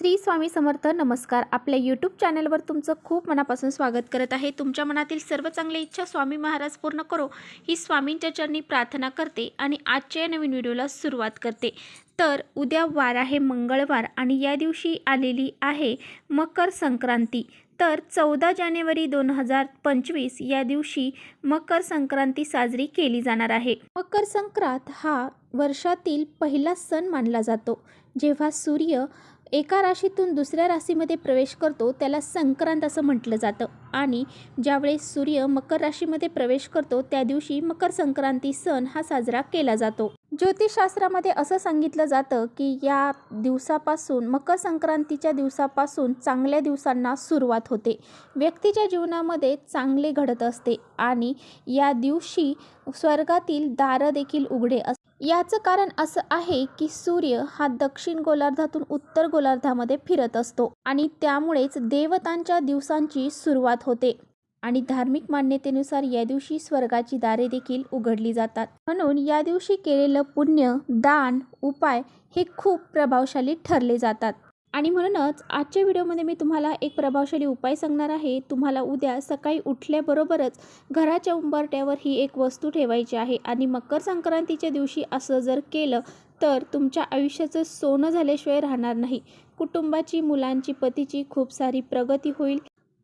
श्री स्वामी समर्थ नमस्कार. आपल्या यूट्यूब चॅनलवर तुमचं खूप मनापासून स्वागत करत आहे. तुमच्या मनातील सर्व चांगल्या इच्छा स्वामी महाराज पूर्ण करो. ही स्वामींच्या चरणी प्रार्थना करते आणि आजच्या या नवीन व्हिडिओला सुरुवात करते. तर उद्या वार आहे मंगळवार आणि या दिवशी आलेली आहे मकर संक्रांती. तर चौदा जानेवारी दोन हजार पंचवीस या दिवशी मकर संक्रांती साजरी केली जाणार आहे. मकर संक्रांत हा वर्षातील पहिला सण मानला जातो. जेव्हा सूर्य एका राशीतून दुसऱ्या राशीमध्ये प्रवेश करतो त्याला संक्रांत असं म्हटलं जातं. आणि ज्यावेळेस सूर्य मकर राशीमध्ये प्रवेश करतो त्या दिवशी मकर संक्रांती सण हा साजरा केला जातो. ज्योतिषशास्त्रामध्ये असं सांगितलं जातं की या दिवसापासून मकर संक्रांतीच्या दिवसापासून चांगल्या दिवसांना सुरुवात होते. व्यक्तीच्या जीवनामध्ये चांगले घडत असते आणि या दिवशी स्वर्गातील दारं देखील उघडे अस याचं कारण असं आहे की सूर्य हा दक्षिण गोलार्धातून उत्तर गोलार्धामध्ये फिरत असतो आणि त्यामुळेच देवतांच्या दिवसांची सुरुवात होते. आणि धार्मिक मान्यतेनुसार या दिवशी स्वर्गाची दारे देखील उघडली जातात. म्हणून या दिवशी केलेलं पुण्य दान उपाय हे खूप प्रभावशाली ठरले जातात. आणि म्हणूनच आजच्या व्हिडिओमध्ये मी तुम्हाला एक प्रभावशाली उपाय सांगणार आहे. तुम्हाला उद्या सकाळी उठल्याबरोबरच घराच्या उंबरट्यावर ही एक वस्तू ठेवायची आहे. आणि मकर संक्रांतीच्या दिवशी असं जर केलं तर तुमच्या आयुष्याचं सोनं झाल्याशिवाय राहणार नाही. कुटुंबाची मुलांची पतीची खूप सारी प्रगती होईल.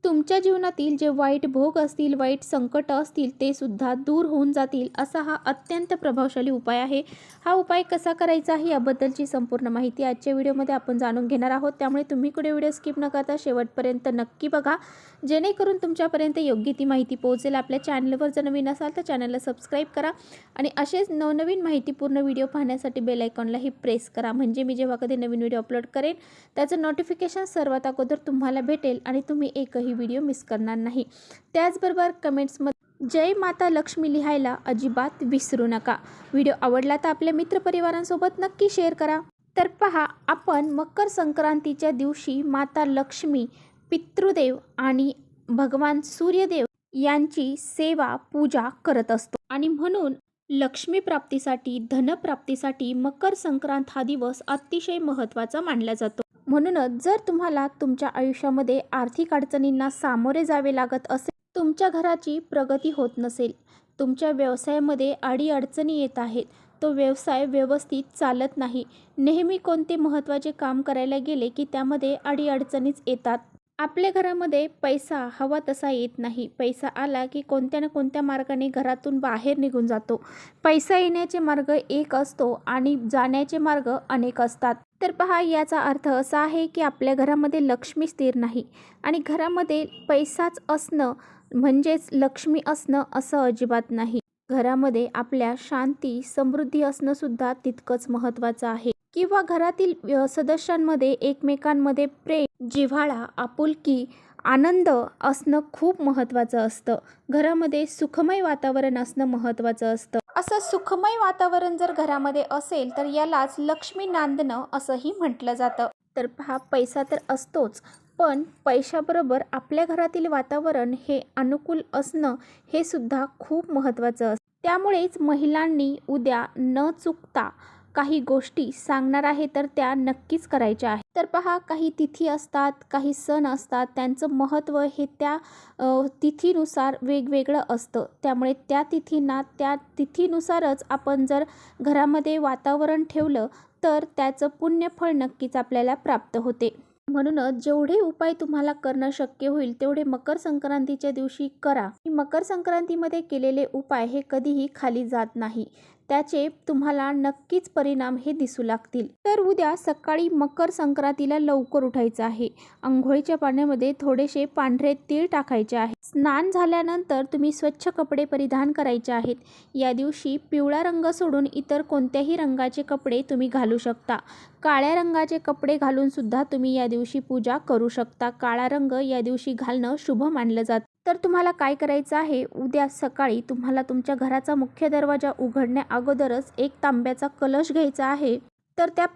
तुमच्या जीवनातील जे वाईट भोग असतील वाईट संकट असतील ते सुद्धा दूर होऊन जातील असा हा अत्यंत प्रभावशाली उपाय आहे. हा उपाय कसा करायचा आहे याबद्दलची संपूर्ण माहिती आजच्या व्हिडिओमध्ये आपण जाणून घेणार आहोत. त्यामुळे तुम्ही कुठे व्हिडिओ स्किप न करता शेवटपर्यंत नक्की बघा. जेणेकरून तुमच्यापर्यंत योग्य ती माहिती पोहोचेल. आपल्या चॅनलवर जर नवीन असाल तर चॅनलला सबस्क्राईब करा आणि असेच नवनवीन माहितीपूर्ण व्हिडिओ पाहण्यासाठी बेल आयकॉनलाही प्रेस करा. म्हणजे मी जेव्हा कधी नवीन व्हिडिओ अपलोड करेन त्याचं नोटिफिकेशन सर्वात अगोदर तुम्हाला भेटेल आणि तुम्ही एकही व्हिडिओ मिस करणार नाही. त्याचबरोबर कमेंट्समध्ये जय माता लक्ष्मी लिहायला अजिबात विसरू नका. व्हिडिओ आवडला तर आपल्या मित्रपरिवारांसोबत नक्की शेअर करा. तर पहा आपण मकर संक्रांतीच्या दिवशी माता लक्ष्मी पितृदेव आणि भगवान सूर्यदेव यांची सेवा पूजा करत असतो. आणि म्हणून लक्ष्मी प्राप्तीसाठी धनप्राप्तीसाठी मकर संक्रांत हा दिवस अतिशय महत्त्वाचा मानला जातो. म्हणूनच जर तुम्हाला तुमच्या आयुष्यामध्ये आर्थिक अडचणींना सामोरे जावे लागत असेल तुमच्या घराची प्रगती होत नसेल तुमच्या व्यवसायामध्ये अडीअडचणी येत आहेत तो व्यवसाय व्यवस्थित चालत नाही नेहमी कोणते महत्त्वाचे काम करायला गेले की त्यामध्ये अडीअडचणीच येतात? आपल्या घरामध्ये पैसा हवा तसा येत नाही. पैसा आला की कोणत्या ना कोणत्या मार्गाने घरातून बाहेर निघून जातो. पैसा येण्याचे मार्ग एक असतो आणि जाण्याचे मार्ग अनेक असतात. तर पहा याचा अर्थ असा आहे की आपल्या घरामध्ये लक्ष्मी स्थिर नाही आणि घरामध्ये पैसाच असणं म्हणजेच लक्ष्मी असणं असं अजिबात नाही. घरामध्ये आपल्या शांती समृद्धी असणं सुद्धा तितकंच महत्त्वाचं आहे. किंवा घरातील सदस्यांमध्ये एकमेकांमध्ये प्रेम जिव्हाळा आपुलकी आनंद असणं खूप महत्त्वाचं असतं. घरामध्ये सुखमय वातावरण असणं महत्त्वाचं असतं. असं सुखमय वातावरण जर घरामध्ये असेल तर यालाच लक्ष्मी नांदणं असंही म्हटलं जातं. तर पहा पैसा तर असतोच पण पैशाबरोबर आपल्या घरातील वातावरण हे अनुकूल असणं हे सुद्धा खूप महत्त्वाचं असतं. त्यामुळेच महिलांनी उद्या न चुकता काही गोष्टी सांगणार आहे तर त्या नक्कीच करायच्या आहेत. तर पहा काही तिथी असतात काही सण असतात त्यांचं महत्त्व हे त्या तिथीनुसार वेगवेगळं असतं. त्यामुळे त्या तिथींना त्या तिथीनुसारच आपण जर घरामध्ये वातावरण ठेवलं तर त्याचं पुण्यफळ नक्कीच आपल्याला प्राप्त होते. म्हणूनच जेवढे उपाय तुम्हाला करणं शक्य होईल तेवढे मकर संक्रांतीच्या दिवशी करा. मकर संक्रांतीमध्ये केलेले उपाय हे कधीही खाली जात नाही. त्याचे तुम्हाला नक्कीच परिणाम हे दिसू लागतील. तर उद्या सकाळी मकर संक्रांतीला लवकर उठायचं आहे. आंघोळीच्या पाण्यामध्ये थोडेसे पांढरे तीळ टाकायचे आहे. स्नान झाल्यानंतर तुम्ही स्वच्छ कपडे परिधान करायचे आहेत. या दिवशी पिवळा रंग सोडून इतर कोणत्याही रंगाचे कपडे तुम्ही घालू शकता. काळ्या रंगाचे कपडे घालून सुद्धा तुम्ही या दिवशी पूजा करू शकता. काळा रंग या दिवशी घालणं शुभ मानलं जातं. तर तुम्हाला काय करायचं आहे? उद्या सकाळी तुम्हाला तुमच्या घराचा मुख्य दरवाजा उघडण्या अगोदरच एक तांब्याचा कलश घ्यायचा आहे. तर त्या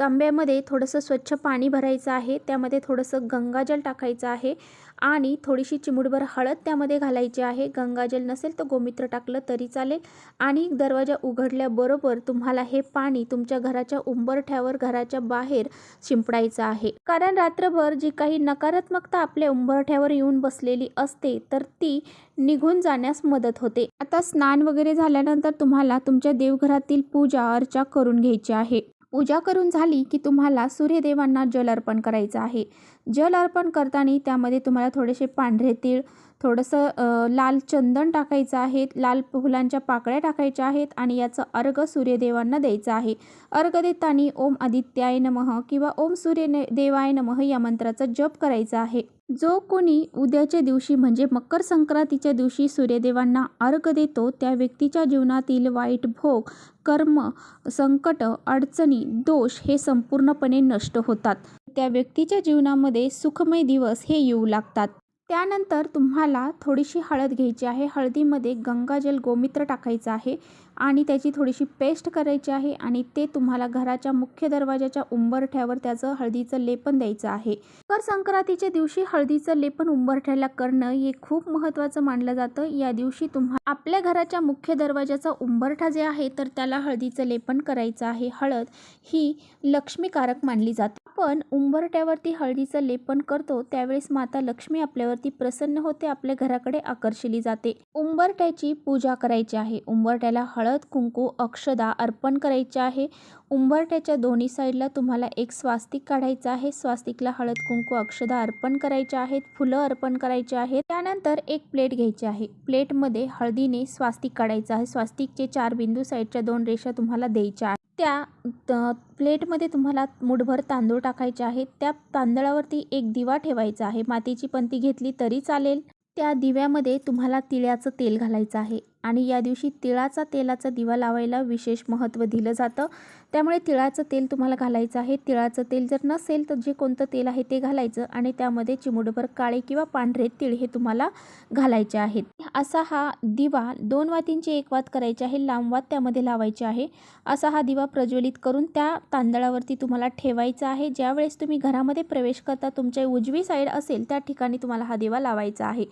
तांब्यामध्ये थोडंसं स्वच्छ पाणी भरायचं आहे. त्यामध्ये थोडंसं गंगाजल टाकायचं आहे. आणि थोडीशी चिमूटभर हळद त्यामध्ये घालायची आहे. गंगाजल नसेल तर गोमित्र टाकलं तरी चालेल. आणि दरवाजा उघडल्याबरोबर तुम्हाला हे पाणी तुमच्या घराच्या उंबरठ्यावर घराच्या बाहेर शिंपडायचं आहे. कारण रात्रभर जी काही नकारात्मकता आपल्या उंबरठ्यावर येऊन बसलेली असते तर ती निघून जाण्यास मदत होते. आता स्नान वगैरे झाल्यानंतर तुम्हाला तुमच्या देवघरातील पूजा अर्चा करून घ्यायची आहे. पूजा करून झाली की तुम्हाला सूर्यदेवांना जल अर्पण करायचं आहे. जल अर्पण करताना त्यामध्ये तुम्हाला थोडेसे पांढरे तीळ थोडंसं लाल चंदन टाकायचं आहे लाल फुलांच्या पाकळ्या टाकायच्या आहेत आणि याचं अर्घ सूर्यदेवांना द्यायचं आहे. अर्घ देताना ओम आदित्याय नमः किंवा ओम सूर्य देवाय नमः या मंत्राचा जप करायचा आहे. जो कोणी उद्याच्या दिवशी म्हणजे मकर संक्रांतीच्या दिवशी सूर्यदेवांना अर्घ देतो त्या व्यक्तीच्या जीवनातील वाईट भोग कर्म संकट अडचणी दोष हे संपूर्णपणे नष्ट होतात. त्या व्यक्तीच्या जीवनामध्ये सुखमय दिवस हे येऊ लागतात. त्यानंतर तुम्हाला थोडीशी हळद घ्यायची आहे. हळदीमध्ये गंगाजल गोमित्र टाकायचं आहे. आणि त्याची थोडीशी पेस्ट करायची आहे आणि ते तुम्हाला घराच्या मुख्य दरवाजाच्या उंबरठ्यावर त्याचं हळदीचं लेपन द्यायचं आहे. मकर संक्रांतीच्या दिवशी हळदीचं लेपन उंबरठ्याला करणं हे खूप महत्त्वाचं मानलं जातं. या दिवशी तुम्हा आपल्या घराच्या मुख्य दरवाजाचा उंबरठा जे आहे तर त्याला हळदीचं लेपन करायचं आहे. हळद ही लक्ष्मीकारक मानली जाते. आपण उंबरठ्यावरती हळदीचं लेपन करतो त्यावेळेस माता लक्ष्मी आपल्यावरती प्रसन्न होते आपल्या घराकडे आकर्षिली जाते. उंबरट्याची पूजा करायची आहे. उंबरठ्याला हळद हळद कुंकू अक्षदा अर्पण करायचे आहे. उंबरट्याच्या दोन्ही साईडला तुम्हाला एक स्वास्तिक काढायचं आहे. स्वास्तिकला हळद कुंकू अक्षदा अर्पण करायचे आहेत. फुलं अर्पण करायचे आहेत. त्यानंतर एक प्लेट घ्यायची आहे. प्लेटमध्ये हळदीने स्वास्तिक काढायचं आहे. स्वास्तिकचे चार बिंदू साईडच्या दोन रेषा तुम्हाला द्यायच्या आहेत. त्या त- प्लेटमध्ये तुम्हाला मुठभर तांदूळ टाकायचे आहेत. त्या तांदळावरती एक दिवा ठेवायचा आहे. मातीची पंती घेतली तरी चालेल. त्या दिव्यामध्ये तुम्हाला तिळ्याचं तेल घालायचं आहे. आणि या दिवशी तिळाचा तेलाचा दिवा लावायला विशेष महत्त्व दिलं जातं. त्यामुळे तिळाचं तेल तुम्हाला घालायचं आहे. तिळाचं तेल जर नसेल तर जे कोणतं तेल आहे ते घालायचं आणि त्यामध्ये चिमुडभर काळे किंवा पांढरे तिळ हे तुम्हाला घालायचे आहेत. असा हा दिवा दोन वातींची एक वात करायची आहे. लांब वात त्यामध्ये लावायचे आहे. असा हा दिवा प्रज्वलित करून त्या तांदळावरती तुम्हाला ठेवायचा आहे. ज्यावेळेस तुम्ही घरामध्ये प्रवेश करता तुमच्या उजवी साईड असेल त्या ठिकाणी तुम्हाला हा दिवा लावायचा आहे.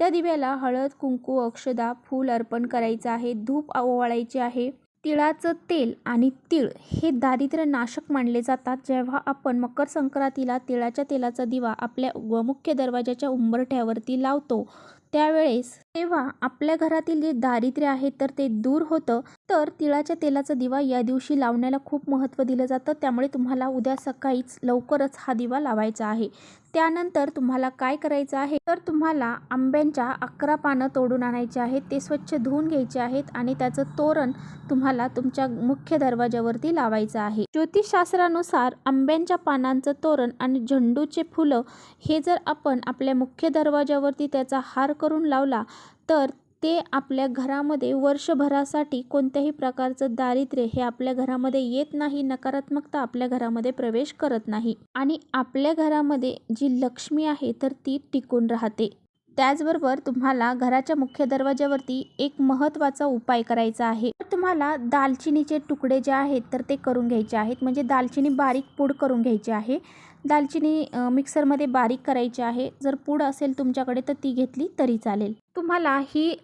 त्या दिव्याला हळद कुंकू अक्षदा फूल अर्पण करायचं आहे. धूप ओवाळायचे आहे. तिळाचं तेल आणि तीळ हे दारिद्र्य नाशक मानले जातात. जेव्हा आपण मकर संक्रांतीला तिळाच्या तेलाचा दिवा आपल्या व- मुख्य दरवाजाच्या उंबरठ्यावरती लावतो त्यावेळेस तेव्हा आपल्या घरातील जे दारिद्र्य आहे तर ते दूर होतं. तर तिळाच्या तेलाचा दिवा या दिवशी लावण्याला खूप महत्त्व दिलं जातं. त्यामुळे तुम्हाला उद्या सकाळीच लवकरच हा दिवा लावायचा आहे. त्यानंतर तुम्हाला काय करायचं आहे? तर तुम्हाला आंब्यांच्या अकरा पानं तोडून आणायचे आहेत. ते स्वच्छ धुवून घ्यायचे आहेत आणि त्याचं तोरण तुम्हाला तुमच्या मुख्य दरवाजावरती लावायचं आहे. ज्योतिषशास्त्रानुसार आंब्यांच्या पानांचं तोरण आणि झेंडूचे फुलं हे जर आपण आपल्या मुख्य दरवाजावरती त्याचा हार करून लावला तर ते आपल्या घरामध्ये वर्षभरासाठी कोणत्याही प्रकारचं दारिद्र्य हे आपल्या घरामध्ये येत नाही नकारात्मकता आपल्या घरामध्ये प्रवेश करत नाही आणि आपल्या घरामध्ये जी लक्ष्मी आहे तर ती टिकून राहते. त्याचबरोबर तुम्हाला घराच्या मुख्य दरवाज्यावरती एक महत्त्वाचा उपाय करायचा आहे. तर तुम्हाला दालचिनीचे तुकडे जे आहेत तर ते करून घ्यायचे आहेत. म्हणजे दालचिनी बारीक पूड करून घ्यायची आहे. दालचिनी मिक्सरमध्ये बारीक करायची आहे. जर पूड असेल तुमच्याकडे तर ती घेतली तरी चालेल. तुम्हाला ही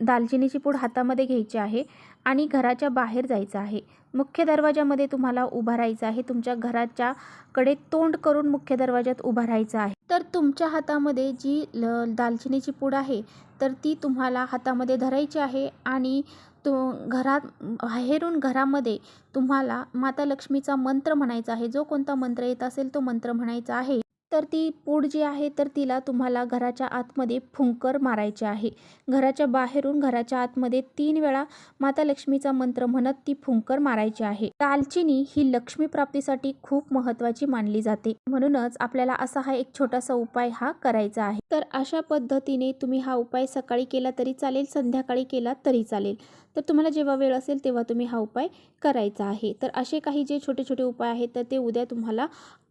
दालचिनीची पूड हातामध्ये घ्यायची आहे. आणि घराच्या बाहेर जायचं आहे. मुख्य दरवाजामध्ये तुम्हाला उभा राहायचं आहे. तुमच्या घराच्या कडे तोंड करून मुख्य दरवाजात उभा राहायचं आहे. तर तुमच्या हातामध्ये जी ल दालचिनीची पूड आहे तर ती तुम्हाला हातामध्ये धरायची आहे आणि तो घरात बाहेरून घरामध्ये तुम्हाला माता लक्ष्मीचा मंत्र म्हणायचा आहे. जो कोणता मंत्र येत असेल तो मंत्र म्हणायचा आहे. तर ती पूड जी आहे तर तिला तुम्हाला घराच्या आतमध्ये फुंकर मारायचे आहे. घराच्या बाहेरून घराच्या आतमध्ये तीन वेळा माता लक्ष्मीचा मंत्र म्हणत ती फुंकर मारायची आहे. दालचिनी ही लक्ष्मी प्राप्तीसाठी खूप महत्त्वाची मानली जाते. म्हणूनच आपल्याला असा हा एक छोटासा उपाय हा करायचा आहे. तर अशा पद्धतीने तुम्ही हा उपाय सकाळी केला तरी चालेल संध्याकाळी केला तरी चालेल. तर तुम्हाला जेव्हा वेळ असेल तेव्हा तुम्ही हा उपाय करायचा आहे. तर असे काही जे छोटे छोटे उपाय आहेत तर ते उद्या तुम्हाला